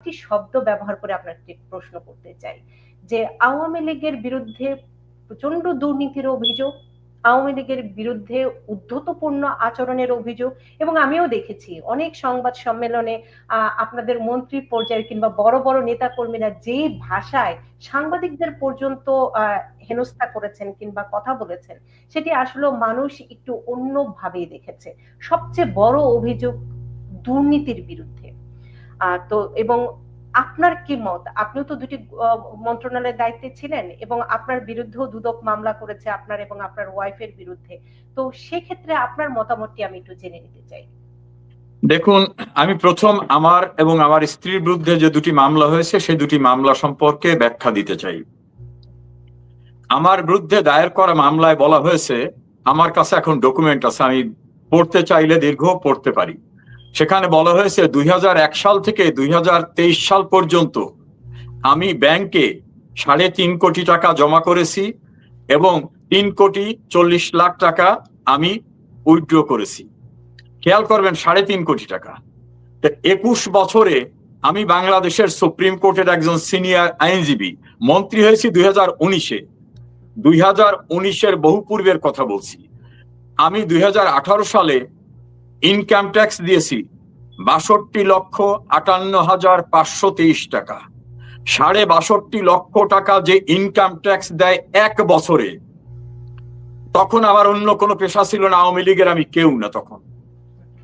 একটি শব্দ ব্যবহার করে আপনাকে প্রশ্ন করতে চাই। যে আওয়ামী লীগের বিরুদ্ধে প্রচণ্ড দুর্নীতির অভিযোগ, আওয়ামী লীগের বিরুদ্ধে উদ্ধতপূর্ণ আচরণের অভিযোগ এবং আমিও দেখেছি অনেক সংবাদ সম্মেলনে আপনাদের মন্ত্রী পর্যায়ের কিংবা বড় বড় নেতা কর্মীরা যে ভাষায় সাংবাদিকদের পর্যন্ত হেনস্থা করেছেন কিংবা কথা বলেছেন, সেটি আসলে মানুষ একটু অন্যভাবেই দেখেছে। সবচেয়ে বড় অভিযোগ দুর্নীতির বিরুদ্ধে। তো এবং আপনার কি মত? আপনিও তো দুটি মন্ত্রণালয়ের দায়িত্বে ছিলেন এবং আপনার বিরুদ্ধেও দুদক মামলা করেছে আপনার এবং আপনার ওয়াইফের বিরুদ্ধে। তো সেক্ষেত্রে আপনার মতামতটি আমি একটু জেনে নিতে চাই। দেখুন, আমি প্রথম আমার এবং আমার স্ত্রীর বিরুদ্ধে যে দুটি মামলা হয়েছে, সেই দুটি মামলা সম্পর্কে ব্যাখ্যা দিতে চাই। আমার বিরুদ্ধে দায়ের করা মামলায় বলা হয়েছে, আমার কাছে এখন ডকুমেন্ট আছে, আমি পড়তে চাইলে দীর্ঘ পড়তে পারি। সেখানে বলা হয়েছে দুই হাজার এক সাল থেকে দুই হাজার তেইশ সাল পর্যন্ত আমি ব্যাংকে সাড়ে তিন কোটি টাকা জমা করেছি এবং তিন কোটি চল্লিশ লাখ টাকা আমি উইথড্র করেছি। খেয়াল করবেন, সাড়ে তিন কোটি টাকা। একুশ বছরে আমি বাংলাদেশের সুপ্রিম কোর্টের একজন সিনিয়র আইনজীবী, মন্ত্রী হয়েছি দুই হাজার উনিশে। দুই হাজার উনিশের বহু পূর্বের কথা বলছি। আমি দুই হাজার আঠারো সালে ইনকাম ট্যাক্স দিয়েছি। বাষট্টি লক্ষ আটান্ন হাজার পাঁচশো তেইশ টাকা। সাড়ে বাষট্টি লক্ষ টাকা যে ইনকাম ট্যাক্স দেয় এক বছরে। তখন আমার অন্য কোনো পেশা ছিল না, আওয়ামী লীগের আমি কেউ না তখন।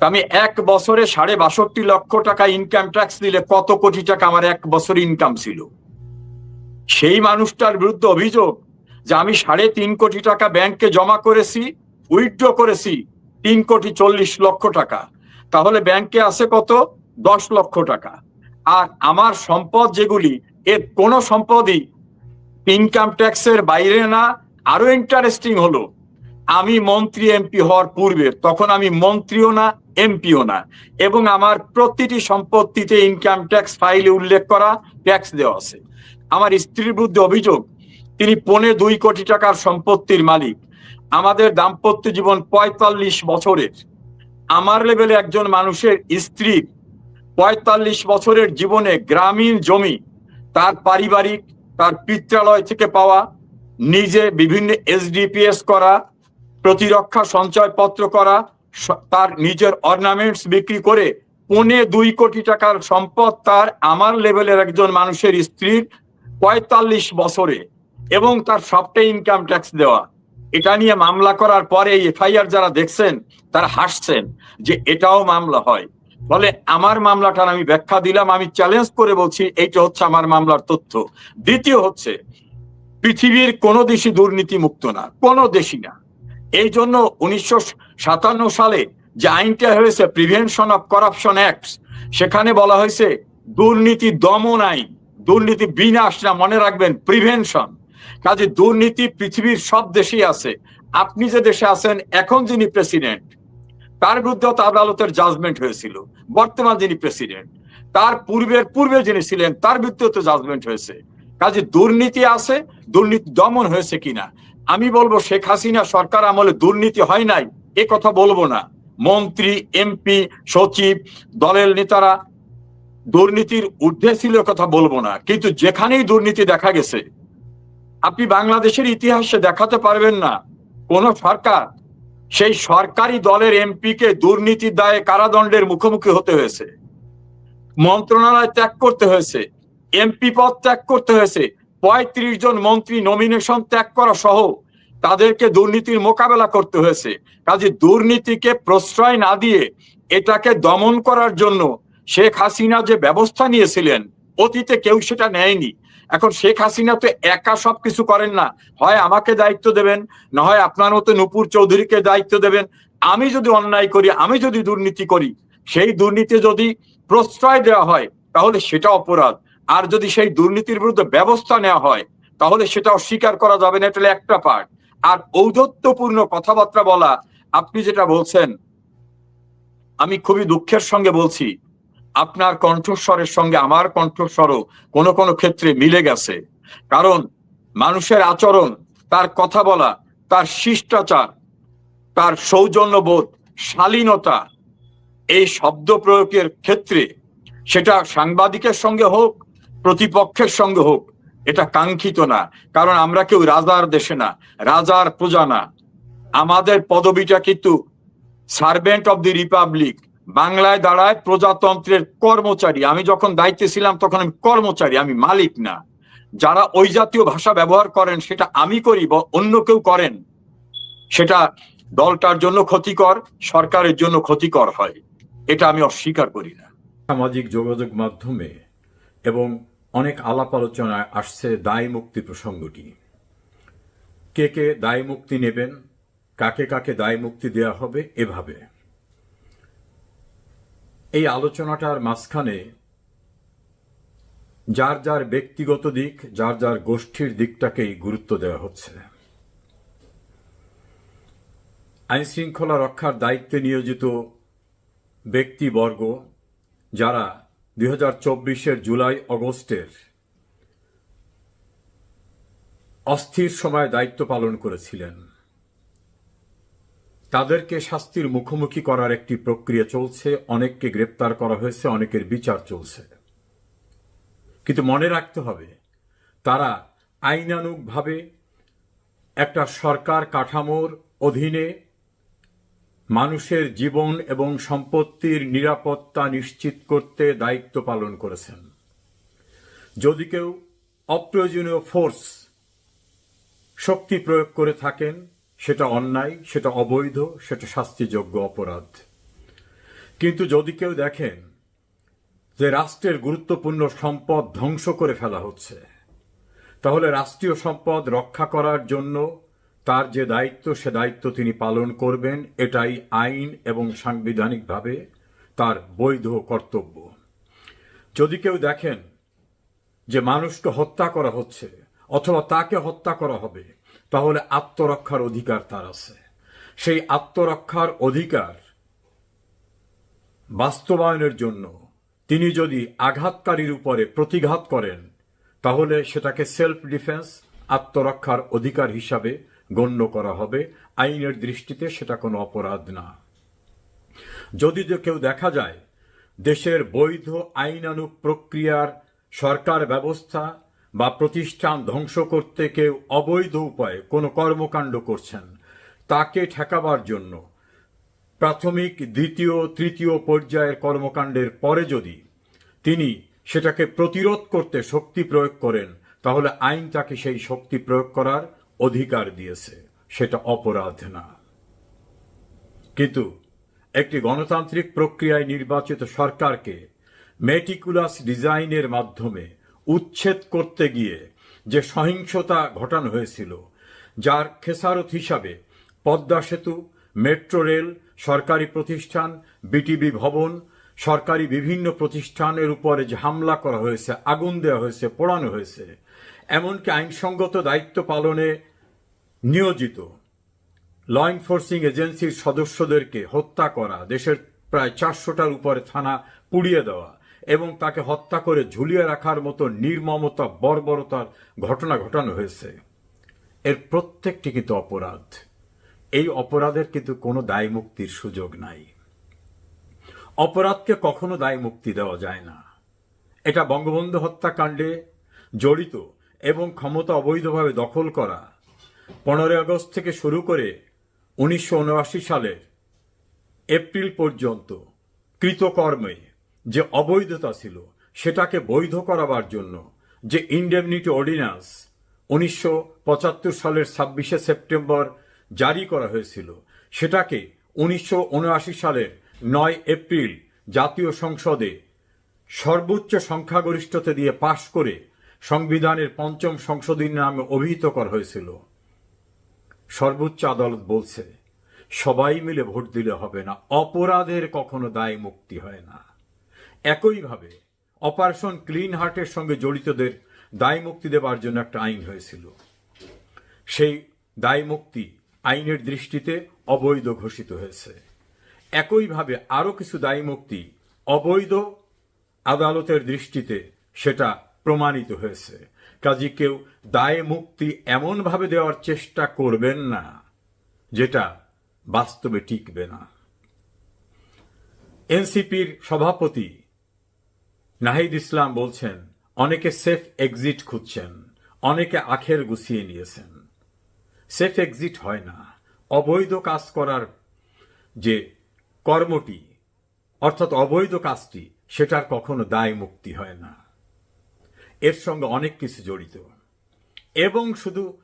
আমি এক বছরে সাড়ে বাষট্টি লক্ষ টাকা ইনকাম ট্যাক্স দিলে কত কোটি টাকা আমার এক বছর ইনকাম ছিল? সেই মানুষটার বিরুদ্ধে অভিযোগ যে আমি সাড়ে তিন কোটি টাকা ব্যাংকে জমা করেছি, উইথড্র করেছি তিন কোটি চল্লিশ লক্ষ টাকা। তাহলে ব্যাংকে আছে কত? দশ লক্ষ টাকা। আর আমার সম্পদ যেগুলি, এর কোনো সম্পদই ইনকাম ট্যাক্সের বাইরে না, আরও ইন্টারেস্টিং হলো, আমি মন্ত্রী এমপি হওয়ার পূর্বে, তখন আমি মন্ত্রীও না, এমপিও না। এবং আমার প্রতিটি সম্পত্তিতে ইনকাম ট্যাক্স ফাইলে উল্লেখ করা ট্যাক্স দেওয়া আছে। আমার স্ত্রীর বিরুদ্ধে অভিযোগ, তিনি পনে দুই কোটি টাকার সম্পত্তির মালিক। আমাদের দাম্পত্য জীবন পঁয়তাল্লিশ বছরের। আমার লেভেলে একজন মানুষের স্ত্রী পঁয়তাল্লিশ বছরের জীবনে গ্রামীণ জমি, তার পারিবারিক, তার পিত্রালয় থেকে পাওয়া, নিজে বিভিন্ন এসডিপিএস করা, প্রতিরক্ষা সঞ্চয়পত্র করা তার নিজের অর্নামেন্টস বিক্রি করে পৌনে দুই কোটি টাকার সম্পদ তার আমার লেভেলের একজন মানুষের স্ত্রীর পঁয়তাল্লিশ বছরে এবং তার সবটাই ইনকাম ট্যাক্স দেওয়া। এটা নিয়ে মামলা করার পরে এফআইআর যারা দেখছেন, তারা হাসছেন যে এটাও মামলা হয়। ফলে আমার মামলাটার আমি ব্যাখ্যা দিলাম, আমি চ্যালেঞ্জ করে বলছি, এইটা হচ্ছে আমার মামলার তথ্য। দ্বিতীয় হচ্ছে, পৃথিবীর কোনো দেশই দুর্নীতি মুক্ত না, কোনো দেশই না। এই জন্য উনিশশো সাতান্ন সালে যে আইনটা হয়েছে প্রিভেনশন অফ করাপশন অ্যাক্ট সেখানে বলা হয়েছে, দুর্নীতি দমন আইন, দুর্নীতি বিনাশ না, মনে রাখবেন প্রিভেনশন কাজে দুর্নীতি পৃথিবীর সব দেশেই আছে। আপনি যে দেশে আছেন, এখন যিনি প্রেসিডেন্ট তার বিরুদ্ধেও তো আদালতের জাজমেন্ট হয়েছিল, বর্তমান যিনি প্রেসিডেন্ট তার পূর্বের পূর্বে যিনি ছিলেন, তার বিরুদ্ধেও তো জাজমেন্ট হয়েছে। কাজে দুর্নীতি আছে, দুর্নীতি দমন হয়েছে কিনা? আমি বলব, শেখ হাসিনা সরকার আমলে দুর্নীতি হয় নাই, এ কথা বলব না। মন্ত্রী, এমপি, সচিব, দলের নেতারা দুর্নীতির ঊর্ধ্বে ছিল কথা বলব না। কিন্তু যেখানেই দুর্নীতি দেখা গেছে আপনি বাংলাদেশের ইতিহাসে দেখাতে পারবেন না। কোন সরকার, সেই সরকারি দলের এমপি কে দুর্নীতির দায়ে কারাদণ্ডের মুখোমুখি হতে হয়েছে। মন্ত্রণালয় ত্যাগ করতে হয়েছে। এমপি পদ ত্যাগ করতে হয়েছে। পঁয়ত্রিশ জন মন্ত্রী নমিনেশন ত্যাগ করা সহ তাদেরকে দুর্নীতির মোকাবেলা করতে হয়েছে। কাজে দুর্নীতিকে প্রশ্রয় না দিয়ে এটাকে দমন করার জন্য শেখ হাসিনা যে ব্যবস্থা নিয়েছিলেন, অতীতে কেউ সেটা নেয়নি। এখন শেখ হাসিনা তো একা সবকিছু করেন না। হয় আমাকে দায়িত্ব দেবেন, না হয় আপনার মতো নুপুর চৌধুরীকে দায়িত্ব দেবেন। আমি যদি অন্যায় করি, আমি যদি দুর্নীতি করি, সেই দুর্নীতি যদি প্রশ্রয় দেওয়া হয়, তাহলে সেটা অপরাধ। আর যদি সেই দুর্নীতির বিরুদ্ধে ব্যবস্থা নেওয়া হয়, তাহলে সেটা অস্বীকার করা যাবে না, এটা একটা পার্ট আর ঔদ্ধত্যপূর্ণ কথাবার্তা বলা, আপনি যেটা বলছেন, আমি খুবই দুঃখের সঙ্গে বলছি। আপনার কণ্ঠস্বরের সঙ্গে আমার কণ্ঠস্বরও কোনো কোনো ক্ষেত্রে মিলে গেছে। কারণ মানুষের আচরণ, তার কথা বলা, তার শিষ্টাচার, তার সৌজন্যবোধ, শালীনতা, এই শব্দ প্রয়োগের ক্ষেত্রে সেটা সাংবাদিকের সঙ্গে হোক, প্রতিপক্ষের সঙ্গে হোক, এটা কাঙ্ক্ষিত না। কারণ আমরা কেউ রাজার দেশে না, রাজার প্রজা না। আমাদের পদবিটা কিন্তু সার্ভেন্ট অব দি রিপাবলিক বাংলায় দাঁড়ায় প্রজাতন্ত্রের কর্মচারী। আমি যখন দায়িত্বে ছিলাম, তখন আমি কর্মচারী, আমি মালিক না। যারা ওই জাতীয় ভাষা ব্যবহার করেন, সেটা আমি করি বা অন্য কেউ করেন, সেটা দলটার জন্য ক্ষতিকর, সরকারের জন্য ক্ষতিকর হয়। এটা আমি অস্বীকার করি না। সামাজিক যোগাযোগ মাধ্যমে এবং অনেক আলাপ আলোচনায় আসছে দায় মুক্তি প্রসঙ্গটি। কে কে দায় মুক্তি নেবেন, কাকে কাকে দায় মুক্তি দেওয়া হবে, এভাবে। এই আলোচনাটার মাঝখানে যার যার ব্যক্তিগত দিক, যার যার গোষ্ঠীর দিকটাকেই গুরুত্ব দেওয়া হচ্ছে। আইন শৃঙ্খলা রক্ষার দায়িত্বে নিয়োজিত ব্যক্তিবর্গ, যারা দুই হাজার চব্বিশের জুলাই অগস্টের অস্থির সময় দায়িত্ব পালন করেছিলেন। তাদেরকে শাস্তির মুখোমুখি করার একটি প্রক্রিয়া চলছে, অনেককে গ্রেপ্তার করা হয়েছে, অনেকের বিচার চলছে। কিন্তু মনে রাখতে হবে, তারা আইনানুগভাবে একটা সরকার কাঠামোর অধীনে মানুষের জীবন এবং সম্পত্তির নিরাপত্তা নিশ্চিত করতে দায়িত্ব পালন করেছেন। যদি কেউ অপ্রয়োজনীয় ফোর্স, শক্তি প্রয়োগ করে থাকেন সেটা অন্যায়, সেটা অবৈধ, সেটা শাস্তিযোগ্য অপরাধ। কিন্তু যদি কেউ দেখেন যে রাষ্ট্রের গুরুত্বপূর্ণ সম্পদ ধ্বংস করে ফেলা হচ্ছে, তাহলে রাষ্ট্রীয় সম্পদ রক্ষা করার জন্য তার যে দায়িত্ব, সে দায়িত্ব তিনি পালন করবেন, এটাই আইন এবং সাংবিধানিকভাবে তার বৈধ কর্তব্য। যদি কেউ দেখেন যে মানুষকে হত্যা করা হচ্ছে অথবা তাকে হত্যা করা হবে তাহলে আত্মরক্ষার অধিকার তার আছে। সেই আত্মরক্ষার অধিকার বাস্তবায়নের জন্য তিনি যদি আঘাতকারীর উপরে প্রতিঘাত করেন, তাহলে সেটাকে সেলফ ডিফেন্স আত্মরক্ষার অধিকার হিসাবে গণ্য করা হবে। আইনের দৃষ্টিতে সেটা কোনো অপরাধ না। যদি কেউ দেখা যায়, দেশের বৈধ আইনানুগ প্রক্রিয়ার সরকার ব্যবস্থা বা প্রতিষ্ঠান ধ্বংস করতে কেউ অবৈধ উপায়ে কোনো কর্মকাণ্ড করছেন, তাকে ঠেকাবার জন্য প্রাথমিক, দ্বিতীয়, তৃতীয় পর্যায়ের কর্মকাণ্ডের পরে যদি তিনি সেটাকে প্রতিরোধ করতে শক্তি প্রয়োগ করেন, তাহলে আইন তাকে সেই শক্তি প্রয়োগ করার অধিকার দিয়েছে। সেটা অপরাধ না। কিন্তু একটি গণতান্ত্রিক প্রক্রিয়ায় নির্বাচিত সরকারকে মেটিকুলাস ডিজাইনের মাধ্যমে উচ্ছেদ করতে গিয়ে যে সহিংসতা ঘটানো হয়েছিল, যার খেসারত হিসাবে পদ্মা সেতু, মেট্রো রেল, সরকারি প্রতিষ্ঠান, বিটিবি ভবন, সরকারি বিভিন্ন প্রতিষ্ঠানের উপরে যে হামলা করা হয়েছে, আগুন দেওয়া হয়েছে, পোড়ানো হয়েছে, এমনকি আইনসঙ্গত দায়িত্ব পালনে নিয়োজিত ল এনফোর্সিং এজেন্সির সদস্যদেরকে হত্যা করা, দেশের প্রায় চারশোটার উপরে থানা পুড়িয়ে দেওয়া এবং তাকে হত্যা করে ঝুলিয়ে রাখার মতো নির্মমতা, বর্বরতার ঘটনা ঘটানো হয়েছে। এর প্রত্যেকটি কিন্তু অপরাধ। এই অপরাধের কিন্তু কোনো দায় মুক্তির সুযোগ নাই। অপরাধকে কখনো দায় মুক্তি দেওয়া যায় না। এটা বঙ্গবন্ধু হত্যাকাণ্ডে জড়িত এবং ক্ষমতা অবৈধভাবে দখল করা পনেরোই আগস্ট থেকে শুরু করে উনিশশো উনআশি সালের এপ্রিল পর্যন্ত কৃতকর্মে যে অবৈধতা ছিল, সেটাকে বৈধ করাবার জন্য যে ইন্ডেমনিটি অর্ডিন্যান্স উনিশশো পঁচাত্তর সালের ছাব্বিশে সেপ্টেম্বর জারি করা হয়েছিল, সেটাকে উনিশশো উনআশি সালের নয় এপ্রিল জাতীয় সংসদে সর্বোচ্চ সংখ্যাগরিষ্ঠতা দিয়ে পাশ করে সংবিধানের পঞ্চম সংশোধনী নামে অভিহিত করা হয়েছিল। সর্বোচ্চ আদালত বলছে, সবাই মিলে ভোট দিলে হবে না, অপরাধের কখনো দায় মুক্তি হয় না। একইভাবে অপারেশন ক্লিন হার্টের সঙ্গে জড়িতদের দায় মুক্তি দেবার জন্য একটা আইন হয়েছিল। সেই দায় মুক্তি আইনের দৃষ্টিতে অবৈধ ঘোষিত হয়েছে। একইভাবে আরও কিছু দায় মুক্তি অবৈধ আদালতের দৃষ্টিতে সেটা প্রমাণিত হয়েছে। কাজে কেউ দায় মুক্তি এমনভাবে দেওয়ার চেষ্টা করবেন না, যেটা বাস্তবে টিকবে না। এনসিপির সভাপতি নাহিদ ইসলাম বলছেন, অনেকে সেফ এক্সিট খুঁজছেন, অনেকে আখের গুছিয়ে নিয়েছেন। সেফ এক্সিট হয় না, অবৈধ কাজ করার যে কর্মটি, অর্থাৎ অবৈধ কাজটি, সেটার কখনো দায় মুক্তি হয় না। এর সঙ্গে অনেক কিছু জড়িত। এবং শুধু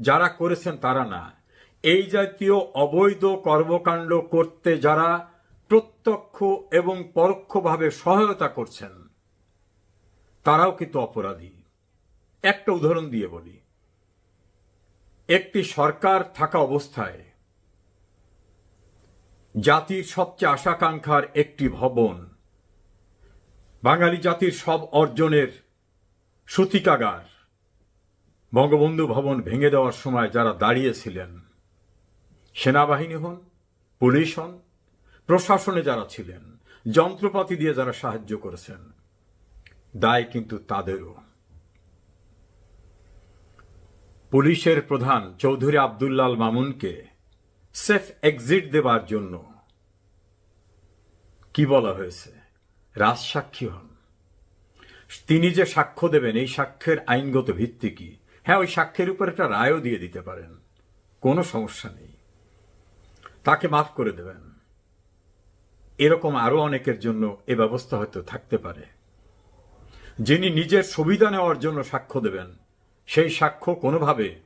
যারা করেছেন তারা না, এই জাতীয় অবৈধ কর্মকাণ্ড করতে যারা প্রত্যক্ষ এবং পরোক্ষভাবে সহায়তা করছেন তারাও কিন্তু অপরাধী। একটা উদাহরণ দিয়ে বলি। একটি সরকার থাকা অবস্থায় জাতির সবচেয়ে আশাকাঙ্ক্ষার একটি ভবন, বাঙালি জাতির সব অর্জনের সূতিকাগার, বঙ্গবন্ধু ভবন ভেঙে দেওয়ার সময় যারা দাঁড়িয়েছিলেন, সেনাবাহিনী হন, পুলিশ হন, প্রশাসনে যারা ছিলেন, যন্ত্রপাতি দিয়ে যারা সাহায্য করেছেন দায় কিন্তু তাদেরও। পুলিশের প্রধান চৌধুরী আবদুল্লাল মামুনকে সেফ এক্সিট দেবার জন্য কি বলা হয়েছে? রাজসাক্ষী হন। তিনি যে সাক্ষ্য দেবেন, এই সাক্ষ্যের আইনগত ভিত্তি কি? হ্যাঁ ওই সাক্ষ্যের উপর একটা রায়ও দিয়ে দিতে পারেন। কোনো সমস্যা নেই। তাকে মাফ করে দেবেন। এরকম আরও অনেকের জন্য এ ব্যবস্থা হয়তো থাকতে পারে। যিনি নিজের সুবিধা নেওয়ার জন্য সাক্ষ্য দেবেন, সেই সাক্ষ্য কোনোভাবে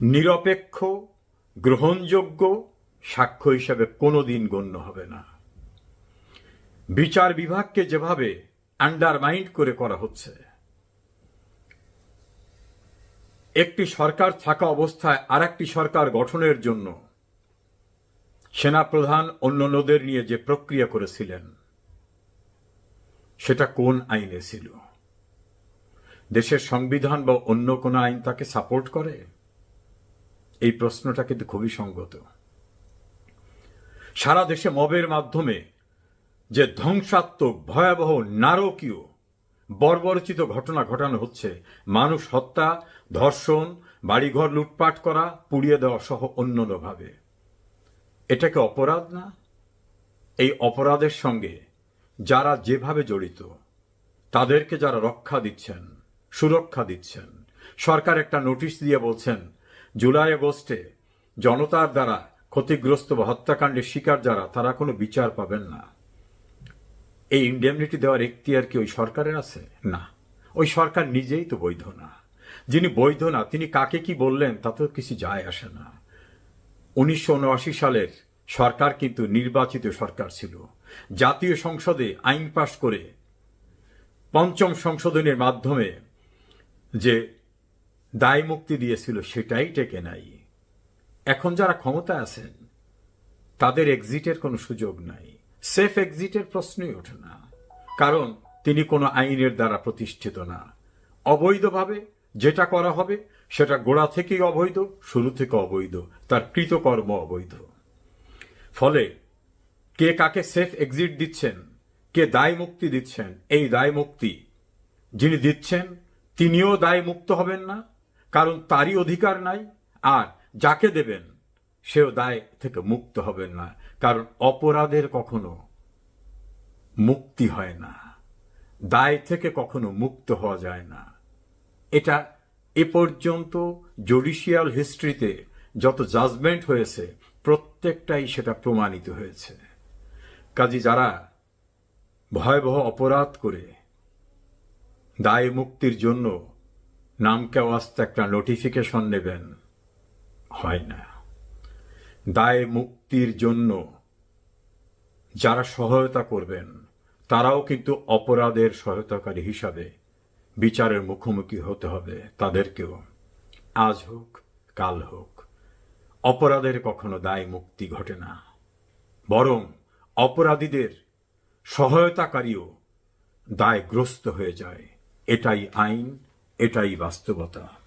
নিরপেক্ষ, গ্রহণযোগ্য সাক্ষ্য হিসাবে কোনোদিন গণ্য হবে না। বিচার বিভাগকে যেভাবে আন্ডারমাইন্ড করে করা হচ্ছে, একটি সরকার থাকা অবস্থায় আর সরকার গঠনের জন্য সেনাপ্রধান অন্যান্যদের নিয়ে যে প্রক্রিয়া করেছিলেন সেটা কোন আইনে ছিল? দেশের সংবিধান বা অন্য কোনো আইন তাকে সাপোর্ট করে? এই প্রশ্নটা কিন্তু খুবই সঙ্গত। সারা দেশে মবের মাধ্যমে যে ধ্বংসাত্মক, ভয়াবহ, নারকীয়, বর্বরচিত ঘটনা ঘটানো হচ্ছে, মানুষ হত্যা, ধর্ষণ, বাড়িঘর লুটপাট করা, পুড়িয়ে দেওয়া সহ অন্যান্যভাবে। এটাকে অপরাধ না? এই অপরাধের সঙ্গে যারা যেভাবে জড়িত, তাদেরকে যারা রক্ষা দিচ্ছেন, সুরক্ষা দিচ্ছেন। সরকার একটা নোটিশ দিয়ে বলছেন, জুলাই আগস্টে জনতার দ্বারা ক্ষতিগ্রস্ত বা হত্যাকাণ্ডের শিকার যারা, তারা কোনো বিচার পাবেন না। এই ইন্ডেমনিটি দেওয়ার এখতিয়ার কি ওই সরকারের আছে? না। ওই সরকার নিজেই তো বৈধ না। যিনি বৈধ না, তিনি কাকে কি বললেন তাতেও কিছু যায় আসে না। উনিশশো উনআশি সালের সরকার কিন্তু নির্বাচিত সরকার ছিল। জাতীয় সংসদে আইন পাশ করে পঞ্চম সংশোধনের মাধ্যমে যে দায় মুক্তি দিয়েছিল সেটাই টেকে নাই। এখন যারা ক্ষমতা আছেন, তাদের এক্সিটের কোনো সুযোগ নাই। সেফ এক্সিটের প্রশ্নই ওঠে না। কারণ তিনি কোনো আইনের দ্বারা প্রতিষ্ঠিত না। অবৈধভাবে যেটা করা হবে, সেটা গোড়া থেকেই অবৈধ, শুরু থেকে অবৈধ, তার কৃতকর্ম অবৈধ। ফলে কে কাকে সেফ এক্সিট দিচ্ছেন, কে দায় মুক্তি দিচ্ছেন, এই দায় মুক্তি যিনি দিচ্ছেন, তিনিও দায় মুক্ত হবেন না, কারণ তারই অধিকার নাই, আর যাকে দেবেন, সেও দায় থেকে মুক্ত হবেন না, কারণ অপরাধের কখনো মুক্তি হয় না, দায় থেকে কখনো মুক্ত হওয়া যায় না। এটা এ পর্যন্ত জুডিশিয়াল হিস্ট্রিতে যত জাজমেন্ট হয়েছে, প্রত্যেকটাই সেটা প্রমাণিত হয়েছে। কাজী যারা ভয়াবহ অপরাধ করে দায় মুক্তির জন্য নামকে আস্তে একটা নোটিফিকেশন নেবেন, হয় না। দায় মুক্তির জন্য যারা সহায়তা করবেন, তারাও কিন্তু অপরাধের সহায়তাকারী হিসাবে বিচারের মুখোমুখি হতে হবে, তাদেরকেও। আজ হোক, কাল হোক, অপরাধের কখনো দায় মুক্তি ঘটে না। বরং অপরাধীদের সহায়তাকারীও দায়গ্রস্ত হয়ে যায়। এটাই আইন এটাই বাস্তবতা।